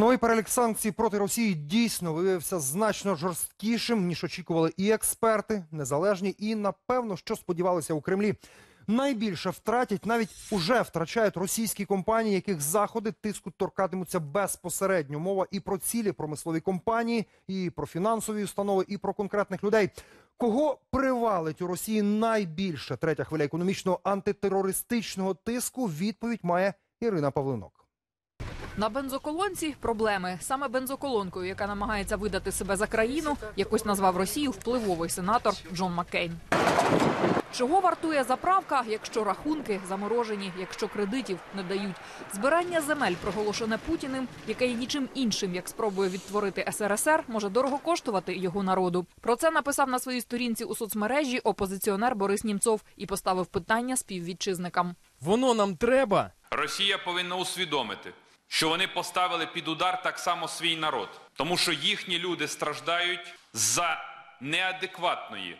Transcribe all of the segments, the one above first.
Новий перелік санкцій проти Росії дійсно виявився значно жорсткішим, ніж очікували і експерти, незалежні, і напевно, що сподівалися у Кремлі. Найбільше втратять, навіть уже втрачають російські компанії, яких заходи тиску торкатимуться безпосередньо. Мова і про цілі промислові компанії, і про фінансові установи, і про конкретних людей. Кого привалить у Росії найбільше третя хвиля економічного антитерористичного тиску? Відповідь має Ірина Павлинок. На бензоколонці проблеми. Саме бензоколонкою, яка намагається видати себе за країну, якось назвав Росію впливовий сенатор Джон Маккейн. Чого вартує заправка, якщо рахунки заморожені, якщо кредитів не дають? Збирання земель, проголошене Путіним, яке є нічим іншим, як спробує відтворити СРСР, може дорого коштувати його народу. Про це написав на своїй сторінці у соцмережі опозиціонер Борис Німцов і поставив питання співвітчизникам. Воно нам треба. Росія повинна усвідомити, що вони поставили під удар так само свій народ, тому що їхні люди страждають за неадекватної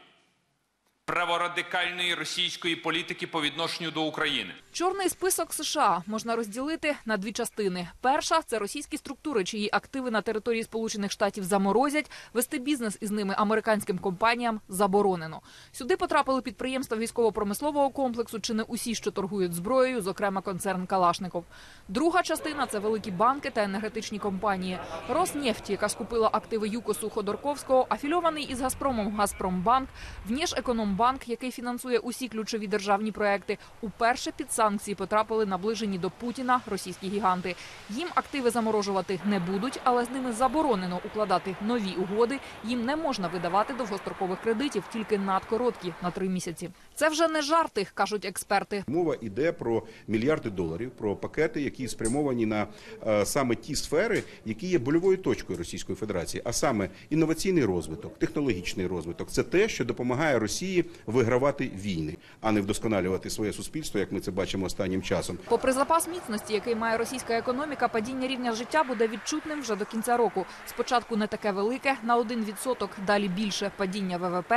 праворадикальної російської політики по відношенню до України. Чорний список США можна розділити на дві частини. Перша це російські структури, чиї активи на території Сполучених Штатів заморозять. Вести бізнес із ними американським компаніям заборонено. Сюди потрапили підприємства військово-промислового комплексу, чи не усі, що торгують зброєю, зокрема концерн Калашников. Друга частина це великі банки та енергетичні компанії. Роснефть, яка скупила активи ЮКОСу Ходорковського, афільований із Газпромом Газпромбанк, Внешекономбанк, який фінансує усі ключові державні проекти, уперше під санкції потрапили наближені до Путіна російські гіганти. Їм активи заморожувати не будуть, але з ними заборонено укладати нові угоди. Їм не можна видавати довгострокових кредитів, тільки надкороткі на три місяці. Це вже не жарти, кажуть експерти. Мова йде про мільярди доларів, про пакети, які спрямовані на е, саме ті сфери, які є больовою точкою Російської Федерації, а саме інноваційний розвиток, технологічний розвиток. Це те, що допомагає Росії вигравати війни, а не вдосконалювати своє суспільство, як ми це бачимо останнім часом. Попри запас міцності, який має російська економіка, падіння рівня життя буде відчутним вже до кінця року. Спочатку не таке велике на 1%, далі більше падіння ВВП.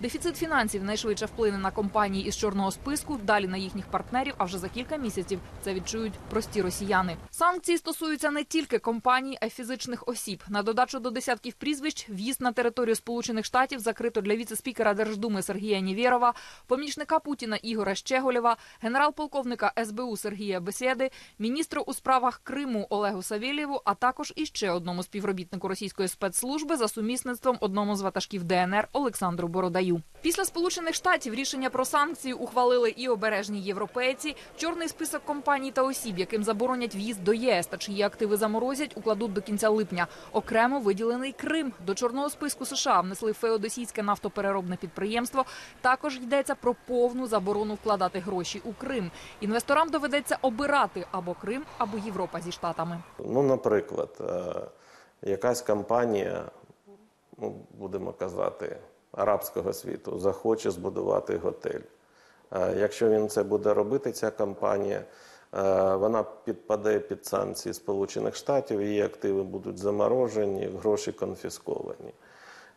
Дефіцит фінансів найшвидше вплине на компанії із чорного списку, далі на їхніх партнерів. А вже за кілька місяців це відчують прості росіяни. Санкції стосуються не тільки компаній, а й фізичних осіб. На додачу до десятків прізвищ в'їзд на територію Сполучених Штатів закрито для віце-спікера Держдуми Сергія Нєвєрова, помічника Путіна Ігора Щеголєва, генерал-полковника СБУ Сергія Бесєди, міністру у справах Криму Олегу Савєлєву, а також іще одному співробітнику російської спецслужби за сумісництвом одному з ватажків ДНР Олександру Бородаю. Після Сполучених Штатів рішення про санкції ухвалили і обережні європейці. Чорний список компаній та осіб, яким заборонять в'їзд до ЄС та чиї активи заморозять, укладуть до кінця липня. Окремо виділений Крим. До чорного списку США внесли феодосійське нафтопереробне підприємство. Також йдеться про повну заборону вкладати гроші у Крим. Інвесторам доведеться обирати або Крим, або Європа зі штатами. Ну, наприклад, е, якась компанія, ну, будемо казати, арабського світу захоче збудувати готель. Е, Якщо він це буде робити, ця компанія, е, вона підпаде під санкції Сполучених Штатів, її активи будуть заморожені, гроші конфісковані.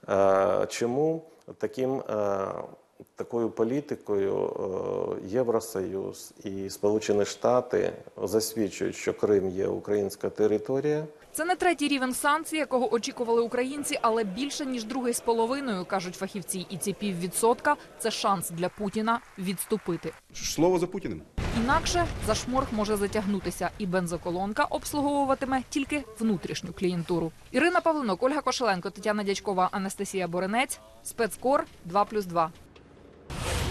Е, Чому таким, такою політикою Євросоюз і Сполучені Штати засвідчують, що Крим є українська територія? Це не третій рівень санкцій, якого очікували українці, але більше ніж другий з половиною, кажуть фахівці. І ці піввідсотка це шанс для Путіна відступити. Слово за Путіним. Інакше зашморг може затягнутися, і бензоколонка обслуговуватиме тільки внутрішню клієнтуру. Ірина Павлинок, Ольга Кошеленко, Тетяна Дячкова, Анастасія Боренець, спецкор 2+,2.